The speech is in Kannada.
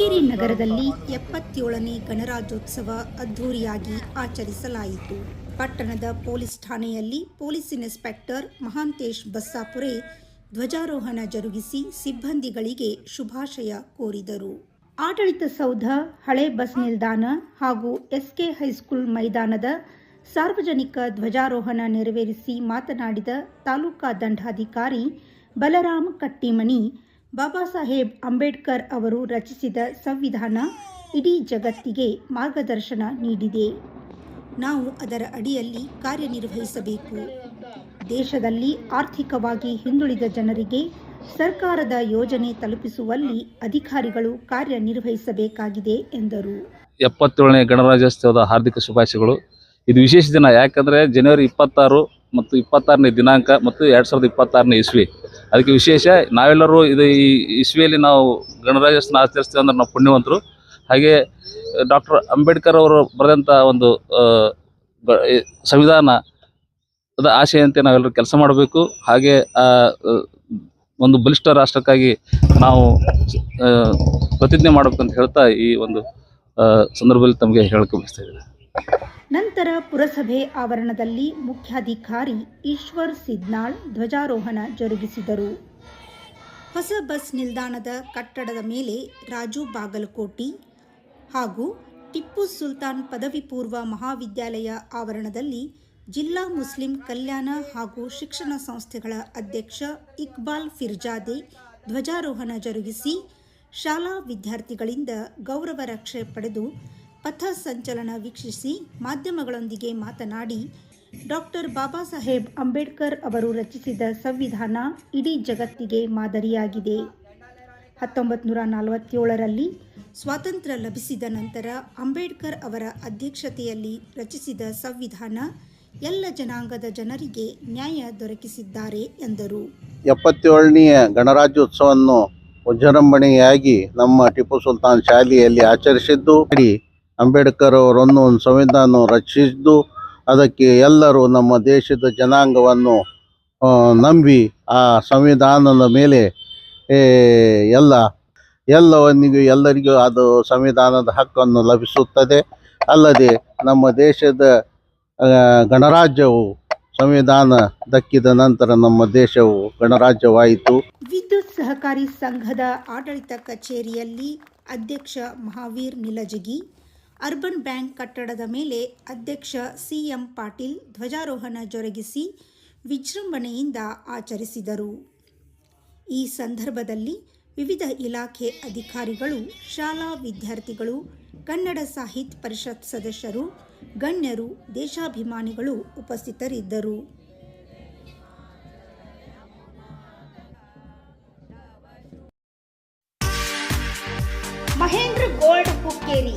ಹುಕ್ಕೇರಿ ನಗರದಲ್ಲಿ ಎಪ್ಪತ್ತೇಳನೇ ಗಣರಾಜ್ಯೋತ್ಸವ ಅದ್ಧೂರಿಯಾಗಿ ಆಚರಿಸಲಾಯಿತು. ಪಟ್ಟಣದ ಪೊಲೀಸ್ ಠಾಣೆಯಲ್ಲಿ ಪೊಲೀಸ್ ಇನ್ಸ್ಪೆಕ್ಟರ್ ಮಹಾಂತೇಶ್ ಬಸ್ಸಾಪುರೆ ಧ್ವಜಾರೋಹಣ ಜರುಗಿಸಿ ಸಿಬ್ಬಂದಿಗಳಿಗೆ ಶುಭಾಶಯ ಕೋರಿದರು. ಆಡಳಿತ ಸೌಧ, ಹಳೆ ಬಸ್ ನಿಲ್ದಾಣ ಹಾಗೂ ಎಸ್ಕೆ ಹೈಸ್ಕೂಲ್ ಮೈದಾನದ ಸಾರ್ವಜನಿಕ ಧ್ವಜಾರೋಹಣ ನೆರವೇರಿಸಿ ಮಾತನಾಡಿದ ತಾಲೂಕಾ ದಂಡಾಧಿಕಾರಿ ಬಲರಾಮ್ ಕಟ್ಟಿಮನಿ ಬಾಬಾ ಸಾಹೇಬ್ ಅಂಬೇಡ್ಕರ್ ಅವರು ರಚಿಸಿದ ಸಂವಿಧಾನ ಇಡೀ ಜಗತ್ತಿಗೆ ಮಾರ್ಗದರ್ಶನ ನೀಡಿದೆ. ನಾವು ಅದರ ಅಡಿಯಲ್ಲಿ ಕಾರ್ಯನಿರ್ವಹಿಸಬೇಕು. ದೇಶದಲ್ಲಿ ಆರ್ಥಿಕವಾಗಿ ಹಿಂದುಳಿದ ಜನರಿಗೆ ಸರ್ಕಾರದ ಯೋಜನೆ ತಲುಪಿಸುವಲ್ಲಿ ಅಧಿಕಾರಿಗಳು ಕಾರ್ಯನಿರ್ವಹಿಸಬೇಕಾಗಿದೆ ಎಂದರು. ಎಪ್ಪತ್ತೇಳನೇ ಗಣರಾಜ್ಯೋತ್ಸವದ ಹಾರ್ದಿಕ ಶುಭಾಶಯಗಳು. ಇದು ವಿಶೇಷ ದಿನ, ಯಾಕಂದರೆ ಜನವರಿ ಇಪ್ಪತ್ತಾರು ಮತ್ತು ಇಪ್ಪತ್ತಾರನೇ ದಿನಾಂಕ ಮತ್ತು ಎರಡು ಸಾವಿರದ ಇಪ್ಪತ್ತಾರನೇ ಇಸ್ವಿ. ಅದಕ್ಕೆ ವಿಶೇಷ ನಾವೆಲ್ಲರೂ ಇದು ಈ ಇಸ್ವಿಯಲ್ಲಿ ನಾವು ಗಣರಾಜ್ಯೋತ್ಸವ ಆಚರಿಸ್ತೀವಿ ಅಂದ್ರೆ ನಾವು ಪುಣ್ಯವಂತರು. ಹಾಗೆ ಡಾಕ್ಟರ್ ಅಂಬೇಡ್ಕರ್ ಅವರು ಬರೆದಂಥ ಒಂದು ಸಂವಿಧಾನ ಅದ ಆಶಯಂತೆ ನಾವೆಲ್ಲರೂ ಕೆಲಸ ಮಾಡಬೇಕು. ಹಾಗೆ ಒಂದು ಬಲಿಷ್ಠ ರಾಷ್ಟ್ರಕ್ಕಾಗಿ ನಾವು ಪ್ರತಿಜ್ಞೆ ಮಾಡಬೇಕು ಅಂತ ಹೇಳ್ತಾ ಈ ಒಂದು ಸಂದರ್ಭದಲ್ಲಿ ತಮಗೆ ಹೇಳಕ್ಕೆ ಬಯಸ್ತಾ ಇದ್ದೀನಿ. ನಂತರ ಪುರಸಭೆ ಆವರಣದಲ್ಲಿ ಮುಖ್ಯಾಧಿಕಾರಿ ಈಶ್ವರ್ ಸಿದ್ನಾಳ್ ಧ್ವಜಾರೋಹಣ ಜರುಗಿಸಿದರು. ಹೊಸ ಬಸ್ ನಿಲ್ದಾಣದ ಕಟ್ಟಡದ ಮೇಲೆ ರಾಜು ಬಾಗಲಕೋಟಿ ಹಾಗೂ ಟಿಪ್ಪು ಸುಲ್ತಾನ್ ಪದವಿ ಪೂರ್ವ ಮಹಾವಿದ್ಯಾಲಯ ಆವರಣದಲ್ಲಿ ಜಿಲ್ಲಾ ಮುಸ್ಲಿಂ ಕಲ್ಯಾಣ ಹಾಗೂ ಶಿಕ್ಷಣ ಸಂಸ್ಥೆಗಳ ಅಧ್ಯಕ್ಷ ಇಕ್ಬಾಲ್ ಫಿರ್ಜಾದೆ ಧ್ವಜಾರೋಹಣ ಜರುಗಿಸಿ ಶಾಲಾ ವಿದ್ಯಾರ್ಥಿಗಳಿಂದ ಗೌರವ ರಕ್ಷೆ ಪಡೆದು ಪಥ ಸಂಚಲನ ವೀಕ್ಷಿಸಿ ಮಾಧ್ಯಮಗಳೊಂದಿಗೆ ಮಾತನಾಡಿ ಡಾಕ್ಟರ್ ಬಾಬಾ ಸಾಹೇಬ್ ಅಂಬೇಡ್ಕರ್ ಅವರು ರಚಿಸಿದ ಸಂವಿಧಾನ ಇಡೀ ಜಗತ್ತಿಗೆ ಮಾದರಿಯಾಗಿದೆ. ಹತ್ತೊಂಬತ್ತು ನೂರ ನಲವತ್ತೇಳರಲ್ಲಿ ಸ್ವಾತಂತ್ರ್ಯ ಲಭಿಸಿದ ನಂತರ ಅಂಬೇಡ್ಕರ್ ಅವರ ಅಧ್ಯಕ್ಷತೆಯಲ್ಲಿ ರಚಿಸಿದ ಸಂವಿಧಾನ ಎಲ್ಲ ಜನಾಂಗದ ಜನರಿಗೆ ನ್ಯಾಯ ದೊರಕಿಸಿದ್ದಾರೆ ಎಂದರು. ಎಪ್ಪತ್ತೇಳನೆಯ ಗಣರಾಜ್ಯೋತ್ಸವವನ್ನು ವಿಜೃಂಭಣೆಯಾಗಿ ನಮ್ಮ ಟಿಪ್ಪು ಸುಲ್ತಾನ್ ಶಾಲೆಯಲ್ಲಿ ಆಚರಿಸಿದ್ದು. ಅಂಬೇಡ್ಕರ್ ಅವರನ್ನು ಒಂದು ಸಂವಿಧಾನ ರಚಿಸಿದ್ದು ಅದಕ್ಕೆ ಎಲ್ಲರೂ ನಮ್ಮ ದೇಶದ ಜನಾಂಗವನ್ನು ನಂಬಿ ಆ ಸಂವಿಧಾನದ ಮೇಲೆ ಎಲ್ಲ, ಎಲ್ಲವನಿಗೂ ಎಲ್ಲರಿಗೂ ಅದು ಸಂವಿಧಾನದ ಹಕ್ಕನ್ನು ಲಭಿಸುತ್ತದೆ. ಅಲ್ಲದೆ ನಮ್ಮ ದೇಶದ ಗಣರಾಜ್ಯವು ಸಂವಿಧಾನ ದಕ್ಕಿದ ನಂತರ ನಮ್ಮ ದೇಶವು ಗಣರಾಜ್ಯವಾಯಿತು. ವಿದ್ಯುತ್ ಸಹಕಾರಿ ಸಂಘದ ಆಡಳಿತ ಕಚೇರಿಯಲ್ಲಿ ಅಧ್ಯಕ್ಷ ಮಹಾವೀರ್ ನಿಲಜಗಿ ಅರ್ಬನ್ ಬ್ಯಾಂಕ್ ಕಟ್ಟಡದ ಮೇಲೆ ಅಧ್ಯಕ್ಷ ಸಿಎಂ ಪಾಟೀಲ್ ಧ್ವಜಾರೋಹಣ ಜರುಗಿಸಿ ವಿಜೃಂಭಣೆಯಿಂದ ಆಚರಿಸಿದರು. ಈ ಸಂದರ್ಭದಲ್ಲಿ ವಿವಿಧ ಇಲಾಖೆ ಅಧಿಕಾರಿಗಳು, ಶಾಲಾ ವಿದ್ಯಾರ್ಥಿಗಳು, ಕನ್ನಡ ಸಾಹಿತ್ಯ ಪರಿಷತ್ ಸದಸ್ಯರು, ಗಣ್ಯರು, ದೇಶಾಭಿಮಾನಿಗಳು ಉಪಸ್ಥಿತರಿದ್ದರು. ಮಹೇಂದ್ರ ಗೋಲ್ಡ್ ಹುಕ್ಕೇರಿ